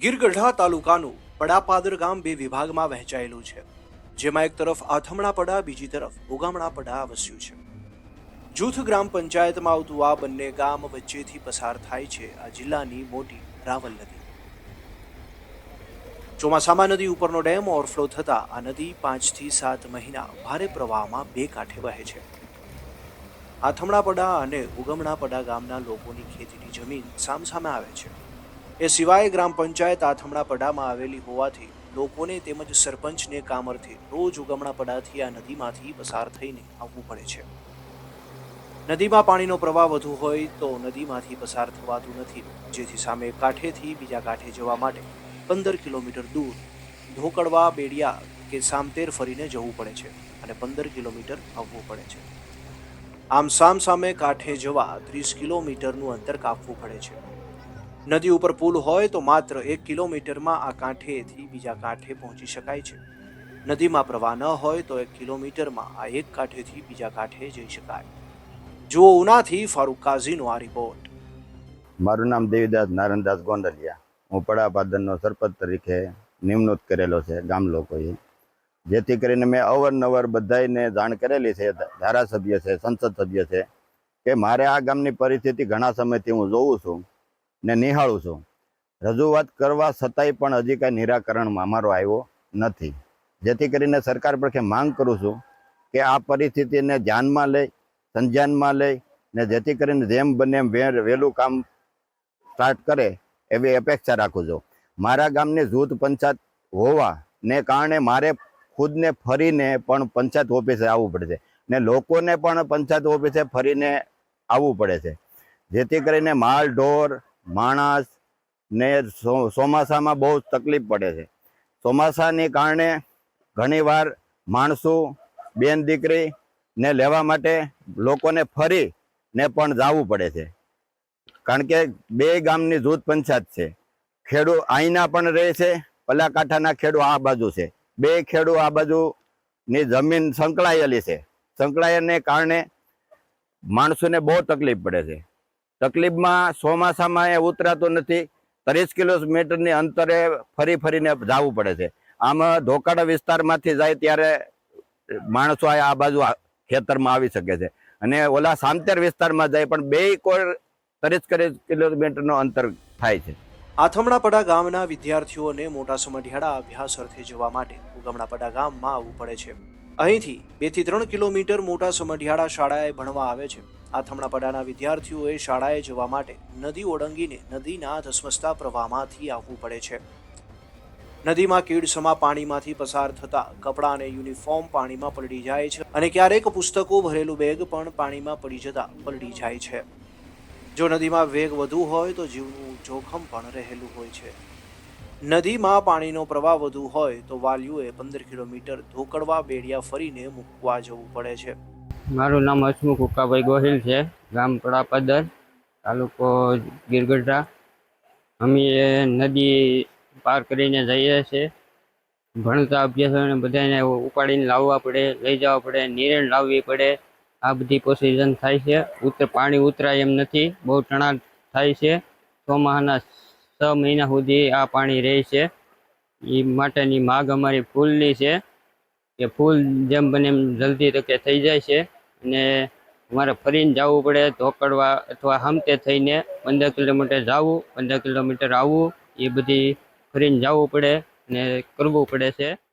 ગીરગઢડા તાલુકાનું પડાપાદર ગામ બે વિભાગમાં વહેંચાયેલું છે, જેમાં એક તરફ આથમણાપડા બીજી તરફ ઉગામણાપડા વસ્યું છે. જૂથ ગ્રામ પંચાયતમાં આવતું આ બંને ગામ વચ્ચેથી પસાર થાય છે આ જિલ્લાની મોટી રાવલ નદી. ચોમાસામાં નદી ઉપરનો ડેમ ઓવરફ્લો થતા આ નદી પાંચથી સાત મહિના ભારે પ્રવાહમાં બે કાંઠે વહે છે. આથમણાપડા અને ઉગમણાપડા ગામના લોકોની ખેતીની જમીન સામસામે આવે છે. એ સિવાય ગ્રામ પંચાયત આથમણાપડામાં આવેલી હોવાથી લોકોને તેમજ સરપંચને કામ રોજ ઉગમણાપડાથી આ નદીમાંથી પસાર થઈને આવવું પડે છે. નદીમાં પાણીનો પ્રવાહ વધુ હોય તો નદીમાંથી પસાર થવાતું નથી. જેથી સામે કાંઠેથી બીજા કાંઠે જવા માટે પંદર કિલોમીટર દૂર ધોકડવા બેડિયા કે સામતેર ફરીને જવું પડે છે અને પંદર કિલોમીટર આવવું પડે છે. આમ સામ સામે કાંઠે જવા ત્રીસ કિલોમીટરનું અંતર કાપવું પડે છે. નદી ઉપર પુલ હોય તો માત્ર એક કિલોમીટરમાં આ કાંઠેથી બીજા કાંઠે પહોંચી શકાય છે. નદીમાં પ્રવાહ ન હોય તો એક કિલોમીટરમાં આ એક કાંઠેથી બીજા કાંઠે જઈ શકાય. જુઓ ઉનાથી ફારૂક કાઝીનો આ રિપોર્ટ મારું નામ દેવીદાસ નારાયણદાસ ગોંડલિયા. હું પડાપાદનનો સરપંચ તરીકે નિમણૂક કરેલો છે ગામ લોકોએ. જેથી કરીને મેં અવારનવાર બધાને જાણ કરેલી છે ધારાસભ્ય છે, સંસદ સભ્ય છે, કે મારે આ ગામની પરિસ્થિતિ ઘણા સમયથી હું જોઉં છું. ને નિહાળું છું. રજૂઆત કરવા છતાંય પણ હજી કાંઈ નિરાકરણમાં અમારો આવ્યો નથી. જેથી કરીને સરકાર પર માંગ કરું છું કે આ પરિસ્થિતિને ધ્યાનમાં લઈ સંજાનમાં લઈ ને જેથી કરીને જેમ બને એમ વહેલું કામ સ્ટાર્ટ કરે એવી અપેક્ષા રાખું છું. મારા ગામની જૂથ પંચાયત હોવા ને કારણે મારે ખુદને ફરીને પણ પંચાયત ઓફિસે આવવું પડે છે ને લોકોને પણ પંચાયત ઓફિસે ફરીને આવવું પડે છે. જેથી કરીને માલ, ઢોર માણસ ને ચોમાસામાં બહુ તકલીફ પડે છે. ચોમાસાને કારણે ઘણીવાર માણસો, બેન દીકરી ને લેવા માટે લોકોને ફરી ને પણ જવું પડે છે. કારણ કે બે ગામની જૂથ પંચાયત છે. ખેડૂ અહીંના પણ રહે છે, પલાકાંઠાના ખેડૂ આ બાજુ છે. બે ખેડૂ આ બાજુની જમીન સંકળાયેલી છે. સંકળાયેલને કારણે માણસોને બહુ તકલીફ પડે છે. તકલીફમાં ચોમાસામાં એ ઉતરાતું નથી. ત્રીસ કિલોમીટરની અંતરે ફરી ફરીને જવું પડે છે. આમ ધોકાડા વિસ્તારમાંથી જાય ત્યારે માણસો આ બાજુ ખેતરમાં આવી શકે છે. અને ઓલા સામતેર વિસ્તારમાં જાય પણ બે કોઈ ત્રીસ કિલોમીટરનો અંતર થાય છે. આથમણાપડા ગામના વિદ્યાર્થીઓને મોટા સમઢિયાળા અભ્યાસ અર્થે જવા માટે ઉગમણાપડા ગામમાં આવવું પડે છે. અહીંથી બેથી ત્રણ કિલોમીટર મોટા સમઢિયાળા શાળાએ ભણવા આવે છે. આથમણાપડાના વિદ્યાર્થીઓએ શાળાએ જવા માટે નદી ઓળંગીને નદીના ધસમસતા પ્રવાહમાંથી આવવું પડે છે. નદીમાં કીડસમા પાણીમાંથી પસાર થતા કપડાં અને યુનિફોર્મ પાણીમાં પલળી જાય છે અને ક્યારેક પુસ્તકો ભરેલું બેગ પણ પાણીમાં પડી જતા પલળી જાય છે. જો નદીમાં વેગ વધુ હોય તો જીવનું જોખમ પણ રહેલું હોય છે. નદીમાં પાણીનો પ્રવાહ વધુ હોય તો વાલીઓએ પંદર કિલોમીટર ધોકડવા બેડિયા ફરીને મૂકવા જવું પડે છે. મારું નામ હસમુખ ઉકાભાઈ ગોહિલ છે. ગામ પડાપદર તાલુકો ગીરગઢડા. અમે નદી પાર કરીને જઈએ છીએ. ભણતા અભ્યાસોને બધાને ઉપાડીને લાવવા પડે, લઈ જવા પડે, નિરણ લાવવી પડે. આ બધી પ્રોસિઝન થાય છે. ઉતર પાણી ઉતરાય એમ નથી. બહુ ટણાટ થાય છે. ચોમાસાના છ મહિના સુધી આ પાણી રહે છે. એ માટેની માગ અમારી ફૂલની છે. કે ફૂલ જેમ બને એમ જલ્દી તકે થઈ જાય છે. અને અમારે ફરીને જવું પડે, ધોકડવા અથવા હમતે થઈને પંદર કિલોમીટર જવું, પંદર કિલોમીટર આવવું, એ બધી ફરીને જવું પડે અને કરવું પડે છે.